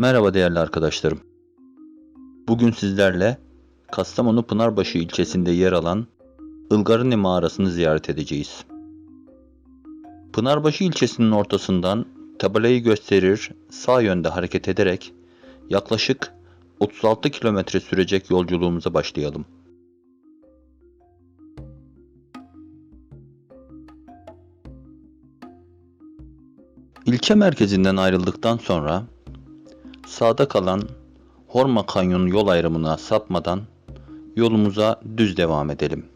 Merhaba değerli arkadaşlarım. Bugün sizlerle Kastamonu Pınarbaşı ilçesinde yer alan Ilgarını mağarasını ziyaret edeceğiz. Pınarbaşı ilçesinin ortasından tabelayı gösterir sağ yönde hareket ederek yaklaşık 36 kilometre sürecek yolculuğumuza başlayalım. İlçe merkezinden ayrıldıktan sonra sağda kalan Horma Kanyonu yol ayrımına sapmadan yolumuza düz devam edelim.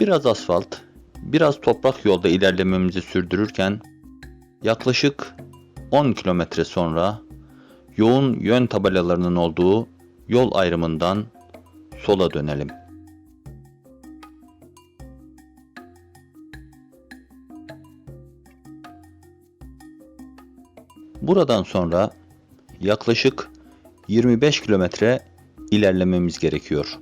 Biraz asfalt, biraz toprak yolda ilerlememizi sürdürürken yaklaşık 10 kilometre sonra yoğun yön tabelalarının olduğu yol ayrımından sola dönelim. Buradan sonra yaklaşık 25 kilometre ilerlememiz gerekiyor.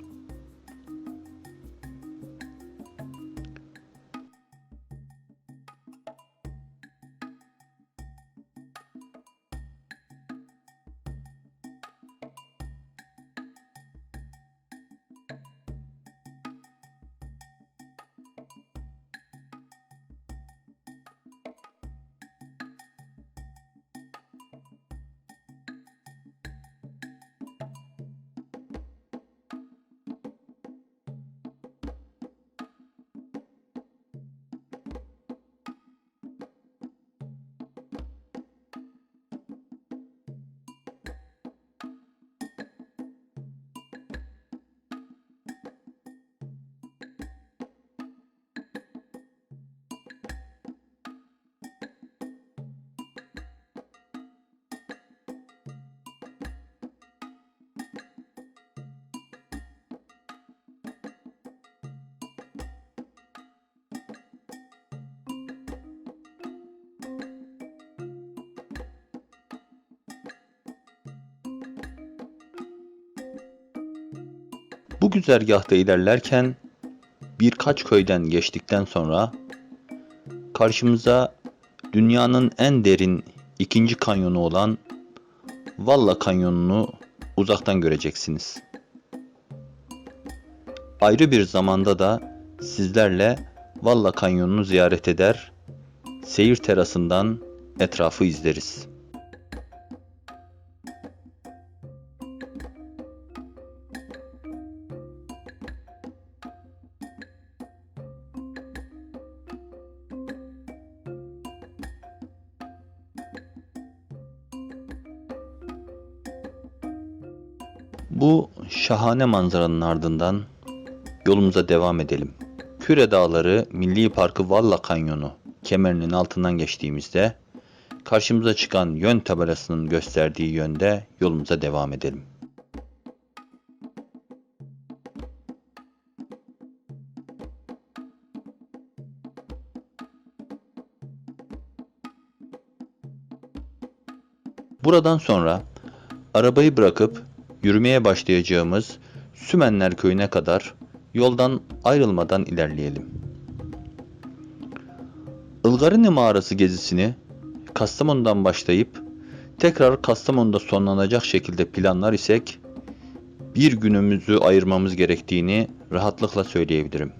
Bu güzergahta ilerlerken birkaç köyden geçtikten sonra karşımıza dünyanın en derin ikinci kanyonu olan Valla Kanyonu'nu uzaktan göreceksiniz. Ayrı bir zamanda da sizlerle Valla Kanyonu'nu ziyaret eder, seyir terasından etrafı izleriz. Bu şahane manzaranın ardından yolumuza devam edelim. Küre Dağları Milli Parkı Valla Kanyonu kemerinin altından geçtiğimizde karşımıza çıkan yön tabelasının gösterdiği yönde yolumuza devam edelim. Buradan sonra arabayı bırakıp yürümeye başlayacağımız Sümenler köyüne kadar yoldan ayrılmadan ilerleyelim. Ilgarini mağarası gezisini Kastamonu'dan başlayıp tekrar Kastamonu'da sonlanacak şekilde planlar isek bir günümüzü ayırmamız gerektiğini rahatlıkla söyleyebilirim.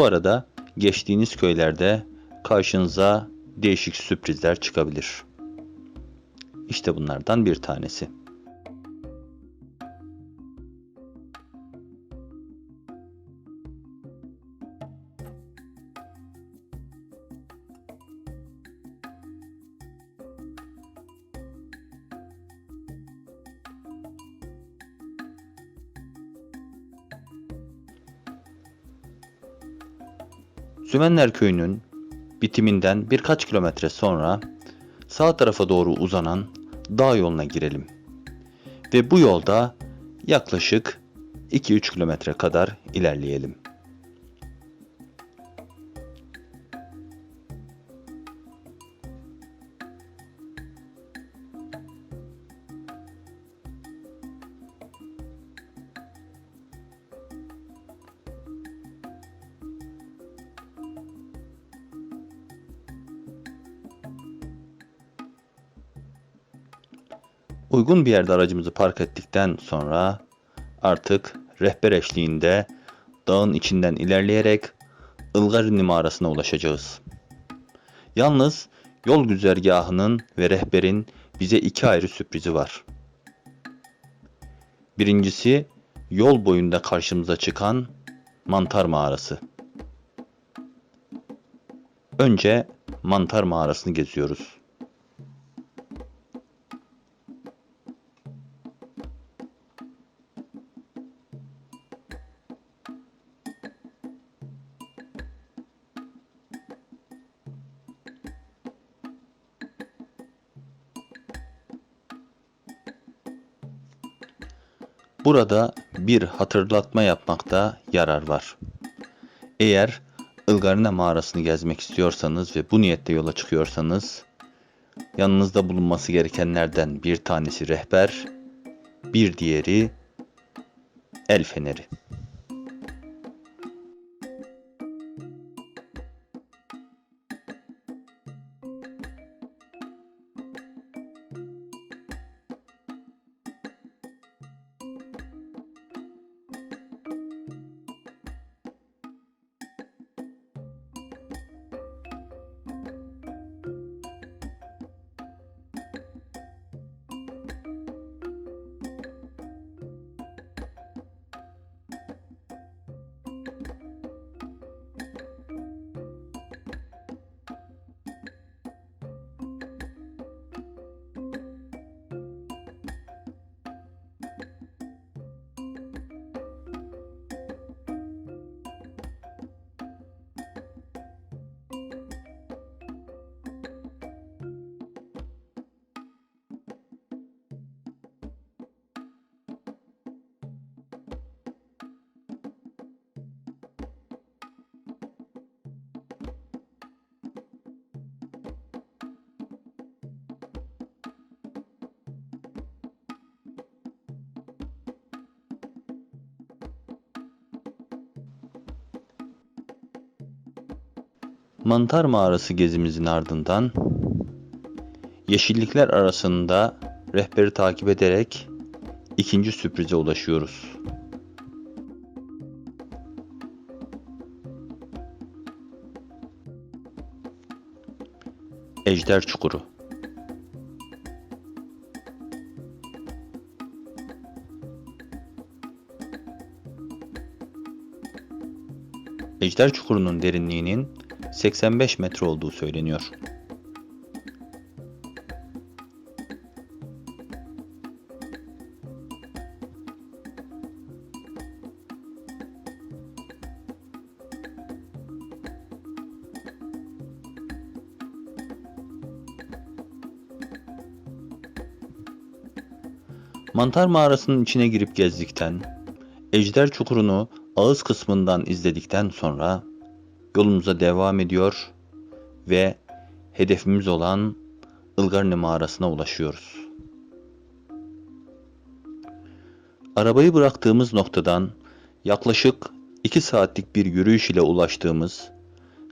Bu arada geçtiğiniz köylerde karşınıza değişik sürprizler çıkabilir. İşte bunlardan bir tanesi. Sümenler köyünün bitiminden birkaç kilometre sonra sağ tarafa doğru uzanan dağ yoluna girelim. Ve bu yolda yaklaşık 2-3 kilometre kadar ilerleyelim. Uygun bir yerde aracımızı park ettikten sonra artık rehber eşliğinde dağın içinden ilerleyerek Ilgarinli mağarasına ulaşacağız. Yalnız yol güzergahının ve rehberin bize iki ayrı sürprizi var. Birincisi yol boyunda karşımıza çıkan mantar mağarası. Önce mantar mağarasını geziyoruz. Burada bir hatırlatma yapmakta yarar var. Eğer Ilgarina mağarasını gezmek istiyorsanız ve bu niyette yola çıkıyorsanız yanınızda bulunması gerekenlerden bir tanesi rehber, bir diğeri el feneri. Mantar mağarası gezimizin ardından yeşillikler arasında rehberi takip ederek ikinci sürprize ulaşıyoruz. Ejder Çukuru Ejder Çukuru'nun derinliğinin 85 metre olduğu söyleniyor. Mantar mağarasının içine girip gezdikten, Ejder Çukuru'nu ağız kısmından izledikten sonra yolumuza devam ediyor ve hedefimiz olan Ilgarni mağarasına ulaşıyoruz. Arabayı bıraktığımız noktadan yaklaşık 2 saatlik bir yürüyüş ile ulaştığımız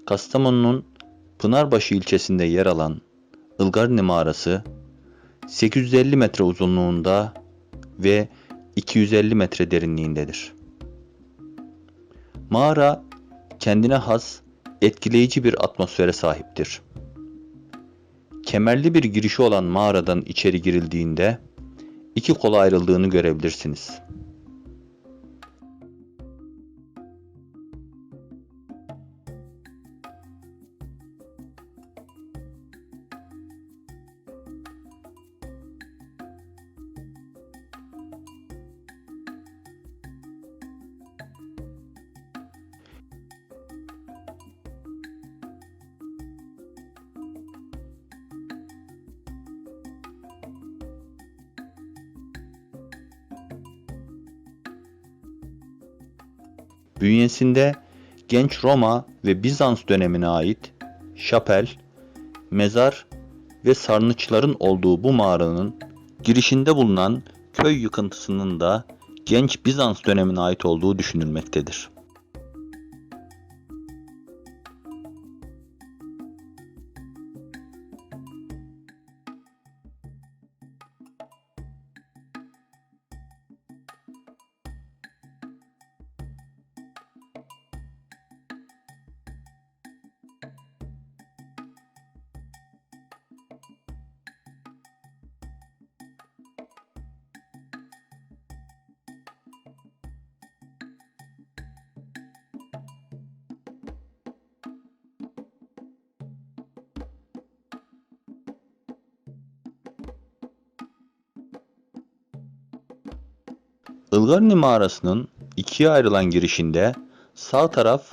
Kastamonu'nun Pınarbaşı ilçesinde yer alan Ilgarni mağarası 850 metre uzunluğunda ve 250 metre derinliğindedir. Mağara kendine has, etkileyici bir atmosfere sahiptir. Kemerli bir girişi olan mağaradan içeri girildiğinde iki kola ayrıldığını görebilirsiniz. Bünyesinde genç Roma ve Bizans dönemine ait şapel, mezar ve sarnıçların olduğu bu mağaranın girişinde bulunan köy yıkıntısının da genç Bizans dönemine ait olduğu düşünülmektedir. Ilgarni mağarasının ikiye ayrılan girişinde sağ taraf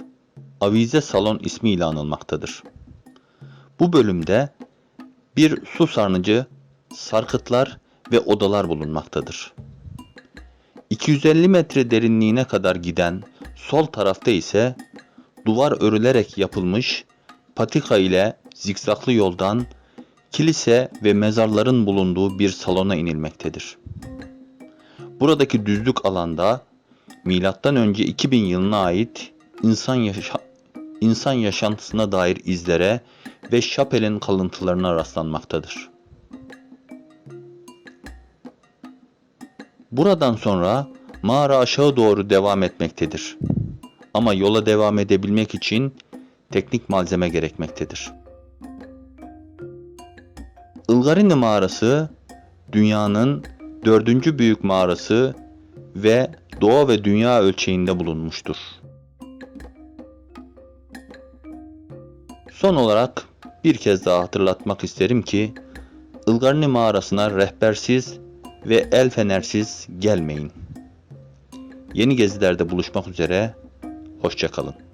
Avize Salon ismiyle anılmaktadır. Bu bölümde bir su sarnıcı, sarkıtlar ve odalar bulunmaktadır. 250 metre derinliğine kadar giden sol tarafta ise duvar örülerek yapılmış patika ile zikzaklı yoldan kilise ve mezarların bulunduğu bir salona inilmektedir. Buradaki düzlük alanda önce 2000 yılına ait insan yaşa insan yaşantısına dair izlere ve şapelin kalıntılarına rastlanmaktadır. Buradan sonra mağara aşağı doğru devam etmektedir. Ama yola devam edebilmek için teknik malzeme gerekmektedir. Ilgarini mağarası dünyanın dördüncü büyük mağarası ve doğa ve dünya ölçeğinde bulunmuştur. Son olarak bir kez daha hatırlatmak isterim ki Ilgarni mağarasına rehbersiz ve el fenersiz gelmeyin. Yeni gezilerde buluşmak üzere, hoşçakalın.